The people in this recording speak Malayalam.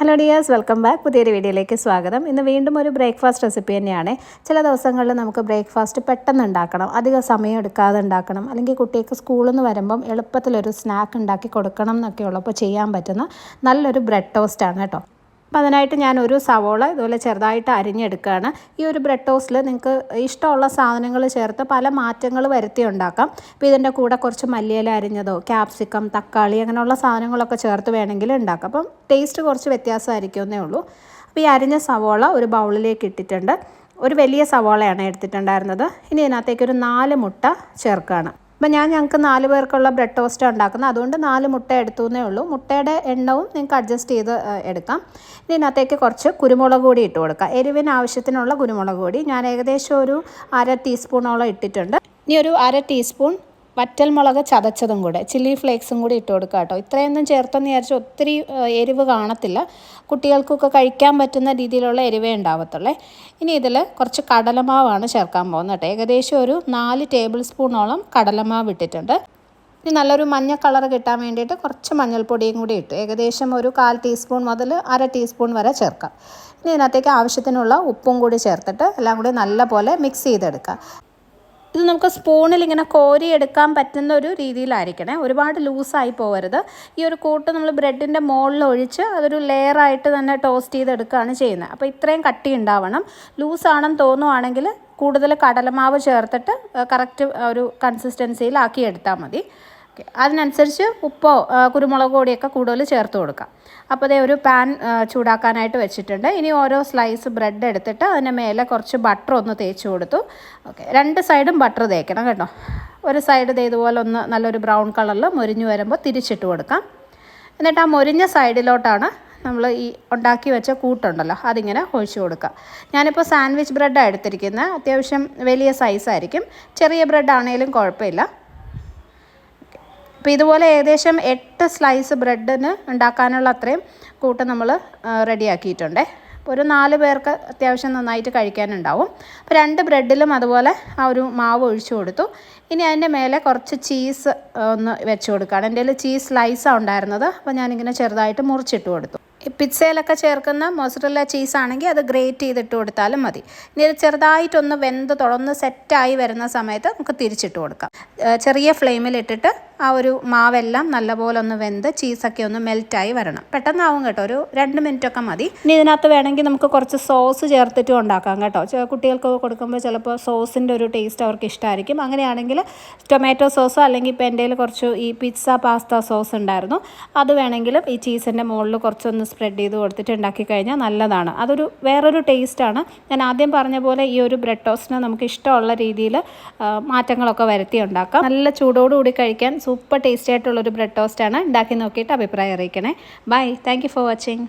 ഹലോ ഡിയേഴ്സ് വെൽക്കം ബാക്ക് പുതിയൊരു വീഡിയോയിലേക്ക് സ്വാഗതം. ഇന്ന് വീണ്ടും ഒരു ബ്രേക്ക്ഫാസ്റ്റ് റെസിപ്പി തന്നെയാണ്. ചില ദിവസങ്ങളിൽ നമുക്ക് ബ്രേക്ക്ഫാസ്റ്റ് പെട്ടെന്ന് ഉണ്ടാക്കണം അധികം സമയം എടുക്കാതെ ഉണ്ടാക്കണം അല്ലെങ്കിൽ കുട്ടികൾക്ക് സ്കൂളിൽ നിന്ന് വരുമ്പം എളുപ്പത്തിലൊരു സ്നാക്ക് ഉണ്ടാക്കി കൊടുക്കണം എന്നൊക്കെ ഉള്ളപ്പോൾ ചെയ്യാൻ പറ്റുന്ന നല്ലൊരു ബ്രെഡ് ടോസ്റ്റാണ് കേട്ടോ. അപ്പോൾ അതിനായിട്ട് ഞാൻ ഒരു സവോള ഇതുപോലെ ചെറുതായിട്ട് അരിഞ്ഞെടുക്കുകയാണ്. ഈ ഒരു ബ്രെഡ് ടോസ്റ്റിൽ നിങ്ങൾക്ക് ഇഷ്ടമുള്ള സാധനങ്ങൾ ചേർത്ത് പല മാറ്റങ്ങൾ വരുത്തി ഉണ്ടാക്കാം. അപ്പോൾ ഇതിന്റെ കൂടെ കുറച്ച് മല്ലിയില അരിഞ്ഞതോ ക്യാപ്സിക്കം തക്കാളി അങ്ങനെയുള്ള സാധനങ്ങളൊക്കെ ചേർത്ത് വേണമെങ്കിൽ ഉണ്ടാക്കാം. അപ്പം ടേസ്റ്റ് കുറച്ച് വ്യത്യാസമായിരിക്കുമെന്നേ ഉള്ളൂ. അപ്പോൾ ഈ അരിഞ്ഞ സവോള ഒരു ബൗളിലേക്ക് ഇട്ടിട്ടുണ്ട്. ഒരു വലിയ സവോളയാണ് എടുത്തിട്ടുണ്ടായിരുന്നത്. ഇനി ഇതിനകത്തേക്ക് ഒരു നാല് മുട്ട ചേർക്കുകയാണ്. അപ്പം ഞാൻ ഞങ്ങൾക്ക് നാല് പേർക്കുള്ള ബ്രെഡ് ടോസ്റ്റ് ഉണ്ടാക്കുന്നത്. അതുകൊണ്ട് നാല് മുട്ട എടുത്തു എന്നേ ഉള്ളൂ. മുട്ടയുടെ എണ്ണവും നിങ്ങൾക്ക് അഡ്ജസ്റ്റ് ചെയ്ത് എടുക്കാം. ഇനി ഇതിനകത്തേക്ക് കുറച്ച് കുരുമുളക് പൊടി ഇട്ട് കൊടുക്കുക എരിവിന് ആവശ്യത്തിനുള്ള കുരുമുളക് പൊടി. ഞാൻ ഏകദേശം ഒരു അര ടീസ്പൂണോളം ഇട്ടിട്ടുണ്ട്. ഇനി ഒരു അര ടീസ്പൂൺ വറ്റൽമുളക് ചതച്ചതും കൂടെ ചില്ലി ഫ്ലേക്സും കൂടി ഇട്ട് കൊടുക്കുക കേട്ടോ. ഇത്രയൊന്നും ചേർത്തെന്ന് വിചാരിച്ചാൽ ഒത്തിരി എരിവ് കാണത്തില്ല. കുട്ടികൾക്കൊക്കെ കഴിക്കാൻ പറ്റുന്ന രീതിയിലുള്ള എരിവേ ഉണ്ടാവത്തുള്ളേ. ഇനി ഇതിൽ കുറച്ച് കടലമാവാണ് ചേർക്കാൻ പോകുന്നത് കേട്ടോ. ഏകദേശം ഒരു നാല് ടേബിൾ സ്പൂണോളം കടലമാവ് ഇട്ടിട്ടുണ്ട്. ഇനി നല്ലൊരു മഞ്ഞ കളർ കിട്ടാൻ വേണ്ടിയിട്ട് കുറച്ച് മഞ്ഞൾപ്പൊടിയും കൂടി ഇട്ടു ഏകദേശം ഒരു കാൽ ടീസ്പൂൺ മുതൽ അര ടീസ്പൂൺ വരെ ചേർക്കാം. ഇനി ഇതിനകത്തേക്ക് ആവശ്യത്തിനുള്ള ഉപ്പും കൂടി ചേർത്തിട്ട് എല്ലാം കൂടി നല്ലപോലെ മിക്സ് ചെയ്തെടുക്കുക ഇത് നമുക്ക് സ്പൂണിൽ ഇങ്ങനെ കോരി എടുക്കാൻ പറ്റുന്ന ഒരു രീതിയിലായിരിക്കണേ. ഒരുപാട് ലൂസായി പോകരുത് ഈ ഒരു കൂട്ട് നമ്മൾ ബ്രെഡിന്റെ മുകളിൽ ഒഴിച്ച് അതൊരു ലെയറായിട്ട് തന്നെ ടോസ്റ്റ് ചെയ്തെടുക്കുകയാണ് ചെയ്യുന്നത്. അപ്പോൾ ഇത്രയും കട്ടി ഉണ്ടാവണം. ലൂസാണെന്ന് തോന്നുവാണെങ്കിൽ കൂടുതൽ കടലമാവ് ചേർത്തിട്ട് കറക്റ്റ് ഒരു കൺസിസ്റ്റൻസിയിലാക്കി എടുത്താൽ മതി. അതിനനുസരിച്ച് ഉപ്പോ കുരുമുളക് പൊടിയൊക്കെ കൂടുതൽ ചേർത്ത് കൊടുക്കാം. അപ്പോൾ അതേ ഒരു പാൻ ചൂടാക്കാനായിട്ട് വെച്ചിട്ടുണ്ട്. ഇനി ഓരോ സ്ലൈസ് ബ്രെഡ് എടുത്തിട്ട് അതിന്റെ മേലെ കുറച്ച് ബട്ടർ ഒന്ന് തേച്ച് കൊടുത്തു. ഓക്കെ. രണ്ട് സൈഡും ബട്ടർ തേക്കണം കേട്ടോ. ഒരു സൈഡ് ഇതുപോലെ ഒന്ന് നല്ലൊരു ബ്രൗൺ കളറിൽ മുരിഞ്ഞു വരുമ്പോൾ തിരിച്ചിട്ട് കൊടുക്കാം. എന്നിട്ട് ആ മുരിഞ്ഞ സൈഡിലോട്ടാണ് നമ്മൾ ഈ ഉണ്ടാക്കി വെച്ച കൂട്ടുണ്ടല്ലോ അതിങ്ങനെ ഒഴിച്ചു കൊടുക്കുക. ഞാനിപ്പോൾ സാൻഡ്വിച്ച് ബ്രെഡാണ് എടുത്തിരിക്കുന്നത്. അത്യാവശ്യം വലിയ സൈസായിരിക്കും ചെറിയ ബ്രെഡ് ആണെങ്കിലും കുഴപ്പമില്ല. അപ്പോൾ ഇതുപോലെ ഏകദേശം എട്ട് സ്ലൈസ് ബ്രെഡിന് ഉണ്ടാക്കാനുള്ള അത്രയും കൂട്ട് നമ്മൾ റെഡിയാക്കിയിട്ടുണ്ട്. അപ്പോൾ ഒരു നാല് പേർക്ക് അത്യാവശ്യം നന്നായിട്ട് കഴിക്കാനുണ്ടാവും. അപ്പോൾ രണ്ട് ബ്രെഡിലും അതുപോലെ ആ ഒരു മാവ് ഒഴിച്ചു കൊടുത്തു. ഇനി അതിന്റെ മേലെ കുറച്ച് ചീസ് ഒന്ന് വെച്ച് കൊടുക്കുകയാണ്. എന്റെ ചീസ് സ്ലൈസാണ് ഉണ്ടായിരുന്നത്. അപ്പോൾ ഞാനിങ്ങനെ ചെറുതായിട്ട് മുറിച്ചിട്ട് കൊടുത്തു. പിസ്സയിലൊക്കെ ചേർക്കുന്ന മൊസറല്ല ചീസ് ആണെങ്കിൽ അത് ഗ്രേറ്റ് ചെയ്തിട്ട് കൊടുത്താലും മതി. ഇനി ഇത് ചെറുതായിട്ടൊന്ന് വെന്ത് തുടർന്ന് സെറ്റായി വരുന്ന സമയത്ത് നമുക്ക് തിരിച്ചിട്ട് കൊടുക്കാം. ചെറിയ ഫ്ലെയിമിലിട്ടിട്ട് ആ ഒരു മാവെല്ലാം നല്ലപോലെ ഒന്ന് വെന്ത് ചീസൊക്കെ ഒന്ന് മെൽറ്റായി വരണം. പെട്ടെന്നാവും കേട്ടോ ഒരു രണ്ട് മിനിറ്റൊക്കെ മതി. ഇനി ഇതിനകത്ത് വേണമെങ്കിൽ നമുക്ക് കുറച്ച് സോസ് ചേർത്തിട്ടും ഉണ്ടാക്കാം കേട്ടോ. കുട്ടികൾക്ക് കൊടുക്കുമ്പോൾ ചിലപ്പോൾ സോസിന്റെ ഒരു ടേസ്റ്റ് അവർക്ക് ഇഷ്ടമായിരിക്കും അങ്ങനെയാണെങ്കിൽ ടൊമാറ്റോ സോസോ അല്ലെങ്കിൽ ഇപ്പോൾ എന്റെ കുറച്ച് ഈ പിസ്സ പാസ്ത സോസ് ഉണ്ടായിരുന്നു. അത് വേണമെങ്കിലും ഈ ചീസിന്റെ മുകളിൽ കുറച്ചൊന്ന് സ്പ്രെഡ് ചെയ്ത് കൊടുത്തിട്ട് ഉണ്ടാക്കി കഴിഞ്ഞാൽ നല്ലതാണ്. അതൊരു വേറൊരു ടേസ്റ്റാണ് ഞാൻ ആദ്യം പറഞ്ഞ പോലെ ഈ ഒരു ബ്രെഡ് ടോസ്റ്റിന് നമുക്ക് ഇഷ്ടമുള്ള രീതിയിൽ മാറ്റങ്ങളൊക്കെ വരുത്തി ഉണ്ടാക്കാം. നല്ല ചൂടോടുകൂടി കഴിക്കാൻ സൂപ്പർ ടേസ്റ്റി ആയിട്ടുള്ളൊരു ബ്രെഡ് ടോസ്റ്റാണ്. ഉണ്ടാക്കി നോക്കിയിട്ട് അഭിപ്രായം അറിയിക്കണേ. Bye thank for watching